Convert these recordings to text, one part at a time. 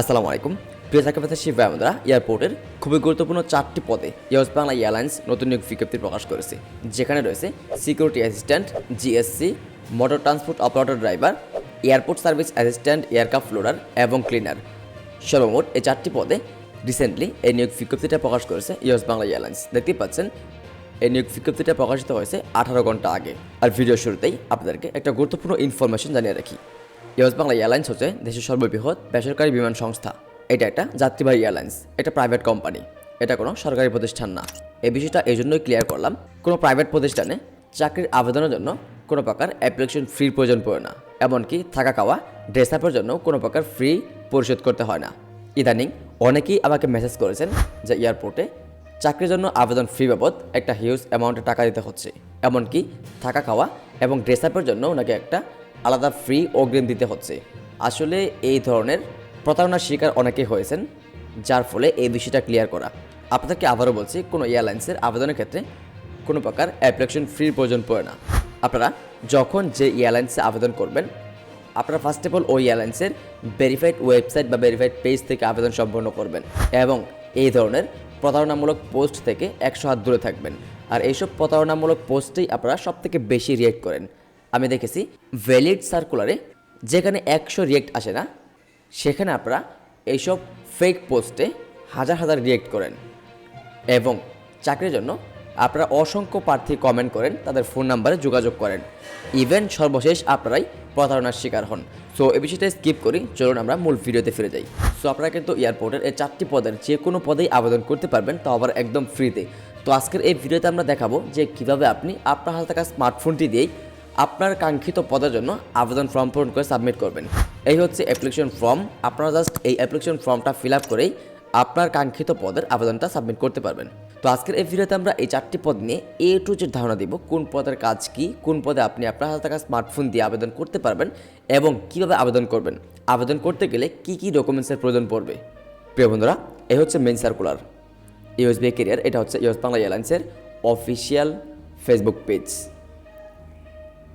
আসসালামু আলাইকুম। প্রিয় সাকিবাতা শিব ভাইমদরা এয়ারপোর্টের খুবই গুরুত্বপূর্ণ চারটি পদে ইউএস বাংলা এয়ারলাইন্স নতুন নিয়োগ বিজ্ঞপ্তি প্রকাশ করেছে, যেখানে রয়েছে security assistant, GSC, motor transport operator driver, airport service assistant, aircraft loader এবং ক্লিনার। সর্বমোট এই চারটি পদে রিসেন্টলি এই নিয়োগ বিজ্ঞপ্তিটা প্রকাশ করেছে ইউএস বাংলা এয়ারলাইন্স। দেখতেই পাচ্ছেন, এই নিয়োগ বিজ্ঞপ্তিটা প্রকাশিত হয়েছে আঠারো ঘণ্টা আগে। আর ভিডিও শুরুতেই আপনাদেরকে একটা গুরুত্বপূর্ণ ইনফরমেশন জানিয়ে রাখি। ইউএস বাংলা এয়ারলাইন্স হচ্ছে দেশের সর্ববৃহৎ বেসরকারি বিমান সংস্থা। এটা একটা যাত্রীবাহী এয়ারলাইন্স, এটা প্রাইভেট কোম্পানি, এটা কোনো সরকারি প্রতিষ্ঠান না। এই বিষয়টা এই জন্যই ক্লিয়ার করলাম, কোনো প্রাইভেট প্রতিষ্ঠানে চাকরির আবেদনের জন্য কোনো প্রকার অ্যাপ্লিকেশন ফ্রির প্রয়োজন পড়ে না, এমনকি থাকা খাওয়া ড্রেস আপের জন্য কোনো প্রকার ফ্রি পরিশোধ করতে হয় না। ইদানিং অনেকেই আমাকে মেসেজ করেছেন যে এয়ারপোর্টে চাকরির জন্য আবেদন ফি বাবদ একটা হিউজ অ্যামাউন্টে টাকা দিতে হচ্ছে, এমনকি থাকা খাওয়া এবং ড্রেস আপের জন্য ওনাকে একটা আলাদা ফ্রি অগ্রিম দিতে হচ্ছে। আসলে এই ধরনের প্রতারণার শিকার অনেকেই হয়েছেন, যার ফলে এই বিষয়টা ক্লিয়ার করা। আপনাদেরকে আবারও বলছি, কোনো এয়ারলাইন্সের আবেদনের ক্ষেত্রে কোনো প্রকার অ্যাপ্লিকেশন ফ্রির প্রয়োজন পড়ে না। আপনারা যখন যে এয়ারলাইন্সে আবেদন করবেন, আপনারা ফার্স্ট অফ অল ওই এয়ারলাইন্সের ভেরিফাইড ওয়েবসাইট বা ভেরিফাইড পেজ থেকে আবেদন সম্পন্ন করবেন এবং এই ধরনের প্রতারণামূলক পোস্ট থেকে একশো হাত দূরে থাকবেন। আর এইসব প্রতারণামূলক পোস্টেই আপনারা সব থেকে বেশি রিয়েক্ট করেন। আমি দেখেছি ভ্যালিড সার্কুলারে যেখানে একশো রিয়েক্ট আসে না, সেখানে আপনারা এইসব ফেক পোস্টে হাজার হাজার রিয়েক্ট করেন। এবং চাকরির জন্য আপনারা অসংখ্য প্রার্থী কমেন্ট করেন, তাদের ফোন নাম্বারে যোগাযোগ করেন। ইভেন সর্বশেষ আপনারাই প্রতারণার শিকার হন। সো এই বিষয়টা স্কিপ করি, চলুন আমরা মূল ভিডিওতে ফিরে যাই। সো আপনারা কিন্তু এয়ারপোর্টের এই চারটি পদের যে কোনো পদেই আবেদন করতে পারবেন তাও আবার একদম ফ্রিতে তো। আজকের এই ভিডিওতে আমরা দেখাবো যে কীভাবে আপনি আপনার হাতে থাকা স্মার্টফোনটি দিয়েই আপনার কাঙ্ক্ষিত পদের জন্য আবেদন ফর্ম পূরণ করে সাবমিট করবেন। এই হচ্ছে অ্যাপ্লিকেশন ফর্ম আপনারা জাস্ট এই অ্যাপ্লিকেশন ফর্মটা ফিল আপ করেই আপনার কাঙ্ক্ষিত পদের আবেদনটা সাবমিট করতে পারবেন। তো আজকের এই ভিডিওতে আমরা এই চারটি পদ নিয়ে এ টু জেড ধারণা দিব। কোন পদের কাজ কি, কোন পদে আপনি আপনার হাতে থাকা স্মার্টফোন দিয়ে আবেদন করতে পারবেন এবং কীভাবে আবেদন করবেন। আবেদন করতে গেলে কি কি ডকুমেন্টসের প্রয়োজন পড়বে। প্রিয় বন্ধুরা, এই হচ্ছে মেন সার্কুলার ইউএসবি কেরিয়ার এটা হচ্ছে ইউএস বাংলা এয়ারলাইন্সের অফিসিয়াল ফেসবুক পেজ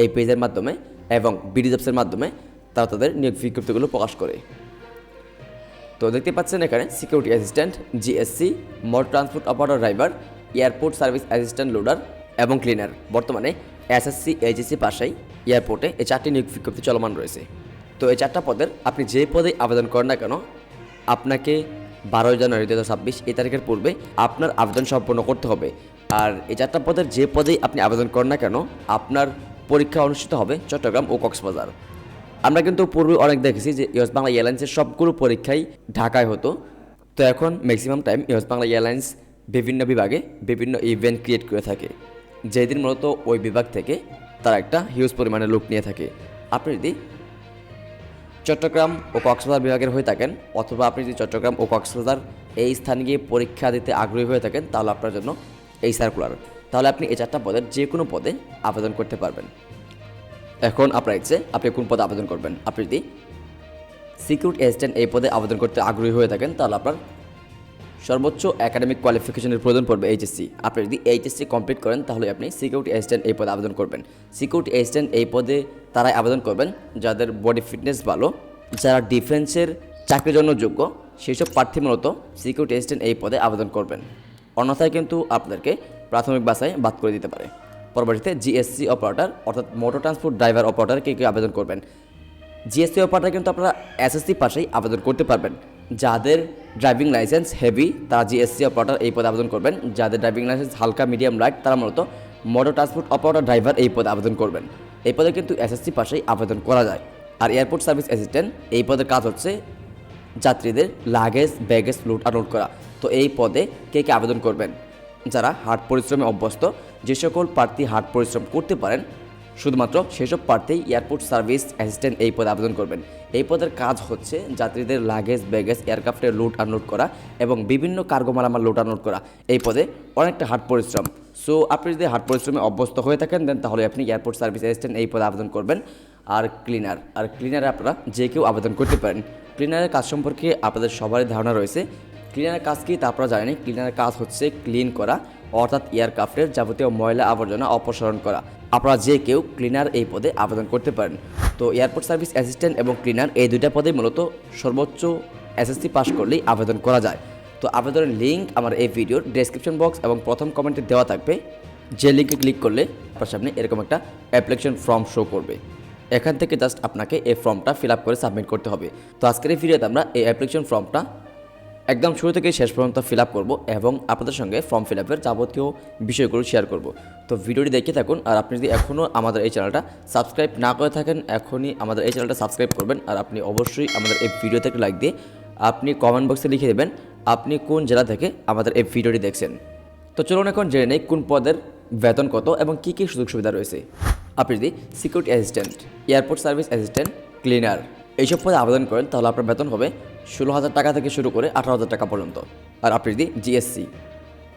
এই পেজের মাধ্যমে এবং বিডি জবসের মাধ্যমে তারা তাদের নিয়োগ বিজ্ঞপ্তিগুলো প্রকাশ করে। তো দেখতে পাচ্ছেন এখানে security assistant GSC motor transport operator driver airport service assistant loader এবং ক্লিনার বর্তমানে এসএসসি এইচএসসি পাশেই এয়ারপোর্টে এই চারটি নিয়োগ বিজ্ঞপ্তি চলমান রয়েছে। তো এই চারটা পদের আপনি যে পদে আবেদন করেন না কেন, আপনাকে বারোই জানুয়ারি দু হাজার ছাব্বিশ এই তারিখের পূর্বে আপনার আবেদন সম্পন্ন করতে হবে। আর এই চারটা পদের যে পদেই আপনি আবেদন করেন না কেন, আপনার পরীক্ষা অনুষ্ঠিত হবে চট্টগ্রাম ও কক্সবাজার। আমরা কিন্তু পূর্বে অনেক দেখেছি যে ইউএস বাংলা এয়ারলাইন্সের সবগুলো পরীক্ষাই ঢাকায় হতো। তো এখন maximum time US Bangla airlines বিভিন্ন বিভাগে বিভিন্ন ইভেন্ট ক্রিয়েট করে থাকে। যেদিন মূলত ওই বিভাগ থেকে তারা একটা হিউজ পরিমাণে লোক নিয়ে থাকে। আপনি যদি চট্টগ্রাম ও কক্সবাজার বিভাগের হয়ে থাকেন অথবা আপনি যদি চট্টগ্রাম ও কক্সবাজার এই স্থানে গিয়ে পরীক্ষা দিতে আগ্রহী হয়ে থাকেন, তাহলে আপনার জন্য এই সার্কুলার তাহলে আপনি এই চারটা পদের যে কোনো পদে আবেদন করতে পারবেন। এখন আপনার ইচ্ছে, আপনি কোন পদে আবেদন করবেন? আপনি যদি সিকিউরিটি অ্যাসিস্ট্যান্ট এই পদে আবেদন করতে আগ্রহী হয়ে থাকেন, তাহলে আপনার সর্বোচ্চ একাডেমিক কোয়ালিফিকেশনের প্রয়োজন পড়বে এইচএসসি। আপনি যদি এইচএসসি কমপ্লিট করেন, তাহলে আপনি সিকিউরিটি অ্যাসিস্ট্যান্ট এই পদে আবেদন করবেন। সিকিউরিটি অ্যাসিস্ট্যান্ট এই পদে তারাই আবেদন করবেন, যাদের বডি ফিটনেস ভালো, যারা ডিফেন্সের চাকরির জন্য যোগ্য, সেই সব প্রার্থী মূলত সিকিউরিটি অ্যাসিস্ট্যান্ট এই পদে আবেদন করবেন। অন্যথায় কিন্তু আপনাদেরকে প্রাথমিক বাসায় বাদ করে দিতে পারে। পরবর্তীতে জিএসসি অপারেটর অর্থাৎ মোটর ট্রান্সপোর্ট ড্রাইভার অপারেটর কে কে আবেদন করবেন। জিএসসি অপারেটর কিন্তু আপনারা এসএসসি পাশেই আবেদন করতে পারবেন। যাদের ড্রাইভিং লাইসেন্স হেভি তারা জিএসসি অপারেটর এই পদে আবেদন করবেন। যাদের ড্রাইভিং লাইসেন্স হালকা মিডিয়াম লাইট তারা মূলত মোটর ট্রান্সপোর্ট অপারেটর ড্রাইভার এই পদে আবেদন করবেন। এই পদে কিন্তু এসএসসি পাশেই আবেদন করা যায়। আর এয়ারপোর্ট সার্ভিস অ্যাসিস্ট্যান্ট এই পদের কাজ হচ্ছে যাত্রীদের লাগেজ ব্যাগেজ লুট আনলোড করা। তো এই পদে কে কে আবেদন করবেন? যারা হাট পরিশ্রমে অভ্যস্ত, যে সকল প্রার্থী হাট পরিশ্রম করতে পারেন, শুধুমাত্র সেসব প্রার্থী এয়ারপোর্ট সার্ভিস অ্যাসিস্ট্যান্ট এই পদে আবেদন করবেন। এই পদের কাজ হচ্ছে যাত্রীদের লাগেজ, ব্যাগেজ এয়ারক্রাফ্টের লুট আনলোড করা এবং বিভিন্ন কার্গো মালামাল লুট আনলোড করা। এই পদে অনেকটা হাট পরিশ্রম। সো, আপনি যদি হাট পরিশ্রমে অভ্যস্ত হয়ে থাকেন, দেন তাহলে আপনি এয়ারপোর্ট সার্ভিস অ্যাসিস্ট্যান্ট এই পদে আবেদন করবেন। আর ক্লিনার, আর ক্লিনারে আপনারা যে কেউ আবেদন করতে পারেন। ক্লিনারের কাজ সম্পর্কে আপনাদের সবারই ধারণা রয়েছে। ক্লিনারের কাজ কি তা আপনারা জানেন ক্লিনারের কাজ হচ্ছে ক্লিন করা, অর্থাৎ এয়ারক্রাফটের যাবতীয় ময়লা আবর্জনা অপসারণ করা। আপনারা যে কেউ ক্লিনার এই পদে আবেদন করতে পারেন। তো এয়ারপোর্ট সার্ভিস অ্যাসিস্ট্যান্ট এবং ক্লিনার এই দুইটা পদে মূলত সর্বোচ্চ এসএসসি পাস করলেই আবেদন করা যায়। তো আবেদনের লিঙ্ক আমার এই ভিডিওর ডেসক্রিপশন বক্স এবং প্রথম কমেন্টে দেওয়া থাকবে। যে লিঙ্কে ক্লিক করলে আপনার সামনে এরকম একটা অ্যাপ্লিকেশন ফর্ম শো করবে। এখান থেকে জাস্ট আপনাকে এই ফর্মটা ফিল আপ করে সাবমিট করতে হবে। তো আজকের এই ভিডিওতে আমরা এই অ্যাপ্লিকেশন ফর্মটা একদম শুরু থেকে শেষ পর্যন্ত ফিল আপ করব এবং আপনাদের সঙ্গে ফর্ম ফিল আপের যাবতীয় বিষয়গুলো শেয়ার করব। তো ভিডিওটি দেখে থাকুন আর আপনি যদি এখনও আমাদের এই চ্যানেলটা সাবস্ক্রাইব না করে থাকেন, এখনই আমাদের এই চ্যানেলটা সাবস্ক্রাইব করবেন আর আপনি অবশ্যই আমাদের এই ভিডিও থেকে লাইক দিয়ে আপনি কমেন্ট বক্সে লিখে দেবেন আপনি কোন জেলা থেকে আমাদের এই ভিডিওটি দেখছেন। তো চলুন এখন জেনে নেই কোন পদের বেতন কত এবং কী কী সুযোগ সুবিধা রয়েছে। আপনি যদি security assistant airport service assistant cleaner এইসব পদে আবেদন করেন তাহলে আপনার বেতন হবে ষোলো হাজার টাকা থেকে শুরু করে আঠারো হাজার টাকা পর্যন্ত। আর আপনি যদি জিএসসি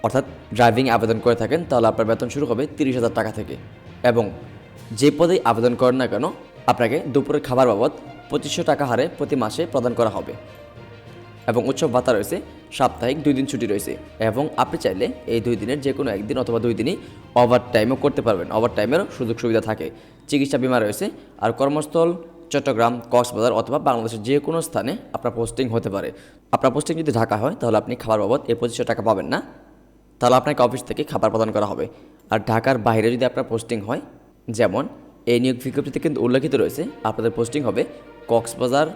অর্থাৎ ড্রাইভিং আবেদন করে থাকেন, তাহলে আপনার বেতন শুরু হবে তিরিশ হাজার টাকা থেকে। এবং যে পদেই আবেদন করেন না কেন, আপনাকে দুপুরের খাবার বাবদ পঁচিশশো টাকা হারে প্রতি মাসে প্রদান করা হবে। এবং উৎসব ভাতা রয়েছে, সাপ্তাহিক দুই দিন ছুটি রয়েছে। এবং আপনি চাইলে এই দুই দিনের যে কোনো একদিন অথবা দুই দিনই ওভার টাইমও করতে পারবেন। ওভার টাইমেরও সুযোগ সুবিধা থাকে। চিকিৎসা বিমা রয়েছে, আর কর্মস্থল চট্টগ্রাম, কক্সবাজার অথবা বাংলাদেশের যে কোনো স্থানে আপনার পোস্টিং হতে পারে। আপনার পোস্টিং যদি ঢাকা হয়, তাহলে আপনি খাবার বাবদ এ পঁচিশশো টাকা পাবেন না। তাহলে আপনাকে অফিস থেকে খাবার প্রদান করা হবে। আর ঢাকার বাইরে যদি আপনার পোস্টিং হয়, যেমন এই নিয়োগ বিজ্ঞপ্তিতে কিন্তু উল্লেখিত রয়েছে, আপনাদের পোস্টিং হবে কক্সবাজার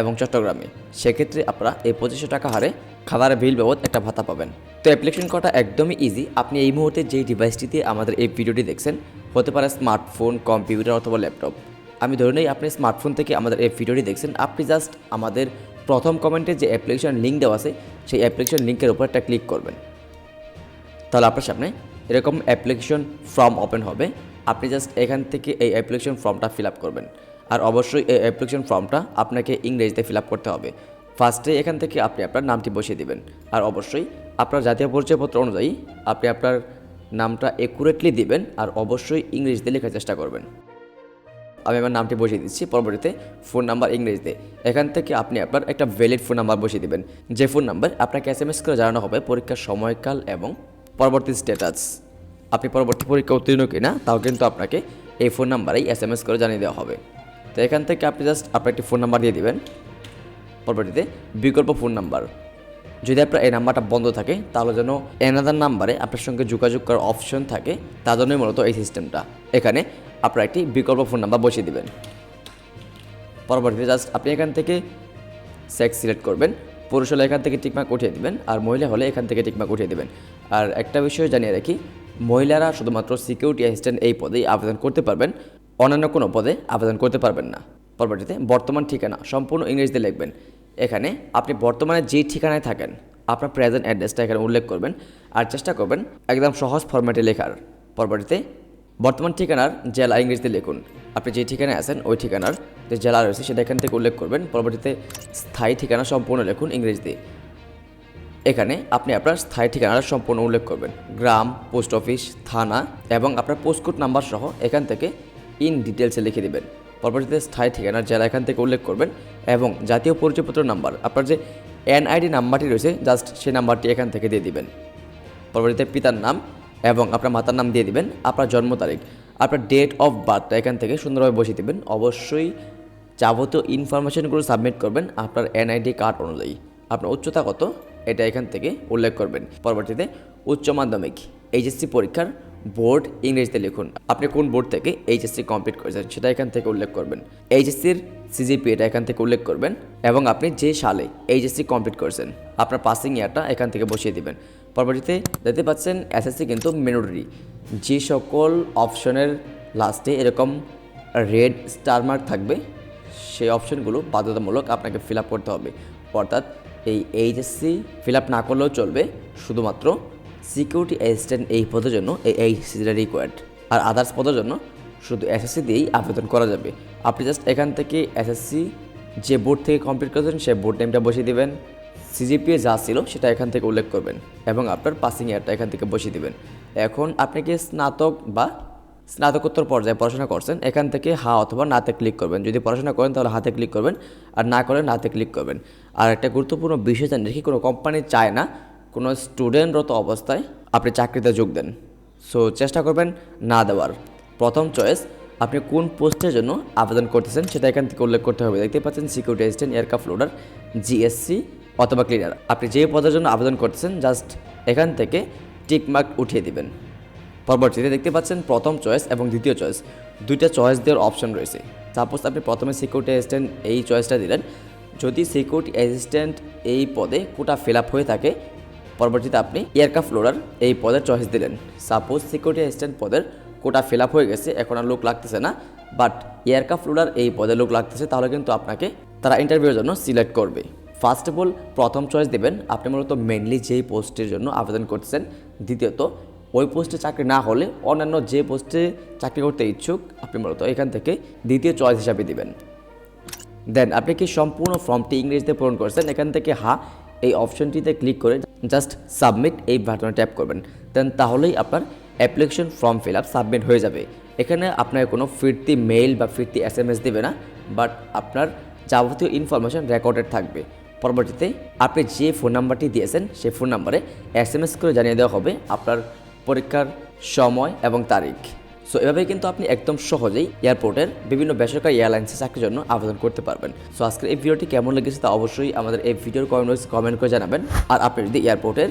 এবং চট্টগ্রামে। সেক্ষেত্রে আপনারা এই পঁচিশশো টাকা হারে খাবারের বিল বাবদ একটা ভাতা পাবেন। তো অ্যাপ্লিকেশন করাটা একদমই ইজি আপনি এই মুহূর্তে যেই ডিভাইসটিতে আমাদের এই ভিডিওটি দেখছেন, হতে পারে স্মার্টফোন কম্পিউটার অথবা ল্যাপটপ আমি ধরে নেই আপনি স্মার্টফোন থেকে আমাদের এই ভিডিওটি দেখছেন। আপনি জাস্ট আমাদের প্রথম কমেন্টে যে অ্যাপ্লিকেশন লিঙ্ক দেওয়া আছে, সেই অ্যাপ্লিকেশন লিঙ্কের উপর একটা ক্লিক করবেন। তাহলে আপনার সামনে এরকম অ্যাপ্লিকেশন ফর্ম ওপেন হবে। আপনি জাস্ট এখান থেকে এই অ্যাপ্লিকেশন ফর্মটা ফিল আপ করবেন। আর অবশ্যই এই অ্যাপ্লিকেশন ফর্মটা আপনাকে ইংরেজিতে ফিল আপ করতে হবে। ফার্স্টে এখান থেকে আপনি আপনার নামটি বসিয়ে দিবেন। আর অবশ্যই আপনার জাতীয় পরিচয়পত্র অনুযায়ী আপনি আপনার নামটা একুরেটলি দিবেন। আর অবশ্যই ইংরেজিতে লেখার চেষ্টা করবেন। আমি আমার নামটি বসিয়ে দিচ্ছি, পরবর্তীতে ফোন নাম্বার ইংরেজিতে। এখান থেকে আপনি আপনার একটা ভ্যালিড ফোন নাম্বার বসিয়ে দিবেন। যে ফোন নাম্বার আপনাকে এস এম এস করে জানানো হবে পরীক্ষার সময়কাল এবং পরবর্তী স্ট্যাটাস আপনি পরবর্তী পরীক্ষা উত্তীর্ণ কিনা, তাও কিন্তু আপনাকে এই ফোন নাম্বারেই এস এম এস করে জানিয়ে দেওয়া হবে। তো এখান থেকে আপনি জাস্ট আপনার একটি ফোন নাম্বার দিয়ে দিবেন। পরবর্তীতে বিকল্প ফোন নাম্বার যদি আপনার এই নাম্বারটা বন্ধ থাকে, তাহলে যেন এনাদার নাম্বারে আপনার সঙ্গে যোগাযোগ করার অপশন থাকে, তার জন্যই মূলত এই সিস্টেমটা এখানে আপনার একটি বিকল্প ফোন নাম্বার বসিয়ে দেবেন। পরবর্তীতে জাস্ট আপনি এখান থেকে সেক্স সিলেক্ট করবেন। পুরুষ হলে এখান থেকে টিকমার্ক উঠিয়ে দিবেন আর মহিলা হলে এখান থেকে টিকমার্ক উঠিয়ে দেবেন। আর একটা বিষয় জানিয়ে রাখি, মহিলারা শুধুমাত্র সিকিউরিটি অ্যাসিস্ট্যান্ট এই পদেই আবেদন করতে পারবেন, অন্যান্য কোনো পদে আবেদন করতে পারবেন না। পরবর্তীতে বর্তমান ঠিকানা, সম্পূর্ণ ইংরেজিতে লিখবেন। এখানে আপনি বর্তমানে যে ঠিকানায় থাকেন, আপনার প্রেজেন্ট অ্যাড্রেসটা এখানে উল্লেখ করবেন। আর চেষ্টা করবেন একদম সহজ ফরম্যাটে লেখার। পরবর্তীতে বর্তমান ঠিকানার জেলা ইংরেজিতে লিখুন। আপনি যে ঠিকানায় আছেন, ওই ঠিকানার যে জেলা রয়েছে, সেটা এখান থেকে উল্লেখ করবেন। পরবর্তীতে স্থায়ী ঠিকানা সম্পূর্ণ লিখুন ইংরেজিতে। এখানে আপনি আপনার স্থায়ী ঠিকানাটা সম্পূর্ণ উল্লেখ করবেন। গ্রাম, পোস্ট অফিস, থানা এবং আপনার পোস্টকোড নাম্বার সহ এখান থেকে ইন ডিটেলসে লিখে দেবেন। পরবর্তীতে স্থায়ী ঠিকানার জেলা এখান থেকে উল্লেখ করবেন এবং জাতীয় পরিচয়পত্র নাম্বার আপনার যে এনআইডি নাম্বারটি রয়েছে জাস্ট সেই নাম্বারটি এখান থেকে দিয়ে দিবেন। পরবর্তীতে পিতার নাম এবং আপনার মাতার নাম দিয়ে দিবেন, আপনার জন্ম তারিখ, আপনার ডেট অফ বার্থটা এখান থেকে সুন্দরভাবে বসিয়ে দেবেন। অবশ্যই যাবতীয় ইনফরমেশনগুলো সাবমিট করবেন আপনার এনআইডি কার্ড অনুযায়ী। আপনার উচ্চতা কত? এটা এখান থেকে উল্লেখ করবেন। পরবর্তীতে উচ্চ মাধ্যমিক এইচএসসি পরীক্ষার বোর্ড ইংরেজিতে লিখুন। আপনি কোন বোর্ড থেকে এইচএসসি কমপ্লিট করেছেন সেটা এখান থেকে উল্লেখ করবেন। এইচএসসির সিজিপি এটা এখান থেকে উল্লেখ করবেন এবং আপনি যে সালে এইচএসসি কমপ্লিট করেছেন, আপনার পাসিং ইয়ারটা এখান থেকে বসিয়ে দিবেন। পরবর্তীতে দেখতে পাচ্ছেন এসএসসি কিন্তু মেনোরি যে সকল অপশনের লাস্টে এরকম রেড স্টার মার্ক থাকবে, সেই অপশনগুলো বাধ্যতামূলক আপনাকে ফিল আপ করতে হবে। অর্থাৎ এই এইচএসসি ফিল আপ না করলেও চলবে, শুধুমাত্র সিকিউরিটি অ্যাসিস্ট্যান্ট এই পদের জন্য, এই এইচএসসিটা রিকোয়ার্ড আর আদার্স পদের জন্য শুধু এসএসসি দিয়েই আবেদন করা যাবে। আপনি জাস্ট এখান থেকে এসএসসি যে বোর্ড থেকে কমপ্লিট করেছেন, সেই বোর্ড নেমটা বসিয়ে দিবেন। সিজিপিএ যা ছিল সেটা এখান থেকে উল্লেখ করবেন এবং আপনার পাসিং ইয়ারটা এখান থেকে বসিয়ে দিবেন। এখন আপনি কি স্নাতক বা স্নাতকোত্তর পর্যায়ে পড়াশোনা করছেন, এখান থেকে হা অথবা নাতে ক্লিক করবেন। যদি পড়াশোনা করেন তাহলে হাতে ক্লিক করবেন, আর না করেন নাতে ক্লিক করবেন। আর একটা গুরুত্বপূর্ণ বিষয় জানেন কি, কোনো কোম্পানি চায় না, কোনো স্টুডেন্টরত অবস্থায় আপনি চাকরিতে যোগ দেন। সো চেষ্টা করবেন না দেওয়ার। প্রথম চয়েস আপনি কোন পোস্টের জন্য আবেদন করতেছেন সেটা এখান থেকে উল্লেখ করতে হবে। দেখতে পাচ্ছেন security assistant aircraft loader GSC অথবা ক্লিনার আপনি যে পদের জন্য আবেদন করতেছেন জাস্ট এখান থেকে টিকমার্ক উঠিয়ে দিবেন। পরবর্তীতে দেখতে পাচ্ছেন প্রথম চয়েস এবং দ্বিতীয় চয়েস দুইটা চয়েস দেওয়ার অপশন রয়েছে। সাপোজ আপনি প্রথমে সিকিউরিটি অ্যাসিস্ট্যান্ট এই চয়েসটা দিলেন। যদি সিকিউরিটি অ্যাসিস্ট্যান্ট এই পদে কোটা ফিল আপ হয়ে থাকে, পরবর্তীতে আপনি এয়ারক্রাফট লোডার এই পদের চয়েস দিলেন। সাপোজ সিকিউরিটি অ্যাসিস্ট্যান্ট পদের কোটা ফিল আপ হয়ে গেছে, এখন আর লোক লাগতেছে না। বাট এয়ারক্রাফট লোডার এই পদে লোক লাগতেছে, তাহলে কিন্তু আপনাকে তারা ইন্টারভিউর জন্য সিলেক্ট করবে। ফার্স্ট অফ অল প্রথম চয়েস দেবেন। আপনি মূলত মেনলি যেই পোস্টের জন্য আবেদন করছেন। দ্বিতীয়ত, ওই পোস্টে চাকরি না হলে অন্যান্য যে পোস্টে চাকরি করতে ইচ্ছুক, আপনি মূলত এখান থেকে দ্বিতীয় চয়েস হিসাবে দিবেন। দেন আপনি কি সম্পূর্ণ ফর্মটি ইংরেজিতে পূরণ করছেন? এখান থেকে হা, এই অপশনটিতে ক্লিক করে জাস্ট সাবমিট এই বাটনে ট্যাপ করবেন। দেন তাহলেই আপনার application form fill up submit হয়ে যাবে। এখানে আপনার কোনো ফিরতি মেইল বা ফিরতি এস এম এস দেবে না বাট আপনার যাবতীয় ইনফরমেশন রেকর্ডেড থাকবে। পরবর্তীতে আপনি যে ফোন নাম্বারটি দিয়েছেন, সেই ফোন নাম্বারে এস এম এস করে জানিয়ে দেওয়া হবে আপনার পরীক্ষার সময় এবং তারিখ। সো এভাবে কিন্তু আপনি একদম সহজেই এয়ারপোর্টের বিভিন্ন বেসরকারি এয়ারলাইন্সে চাকরির জন্য আবেদন করতে পারবেন। সো আজকের এই ভিডিওটি কেমন লেগেছে তা অবশ্যই আমাদের এই ভিডিওর কমেন্ট কমেন্ট করে জানাবেন। আর আপনি যদি এয়ারপোর্টের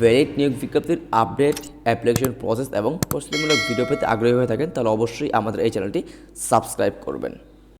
ভ্যালিড নিয়োগ বিজ্ঞপ্তির আপডেট অ্যাপ্লিকেশন প্রসেস এবং প্রস্তুতিমূলক ভিডিও পেতে আগ্রহী হয়ে থাকেন, তাহলে অবশ্যই আমাদের এই চ্যানেলটি সাবস্ক্রাইব করবেন।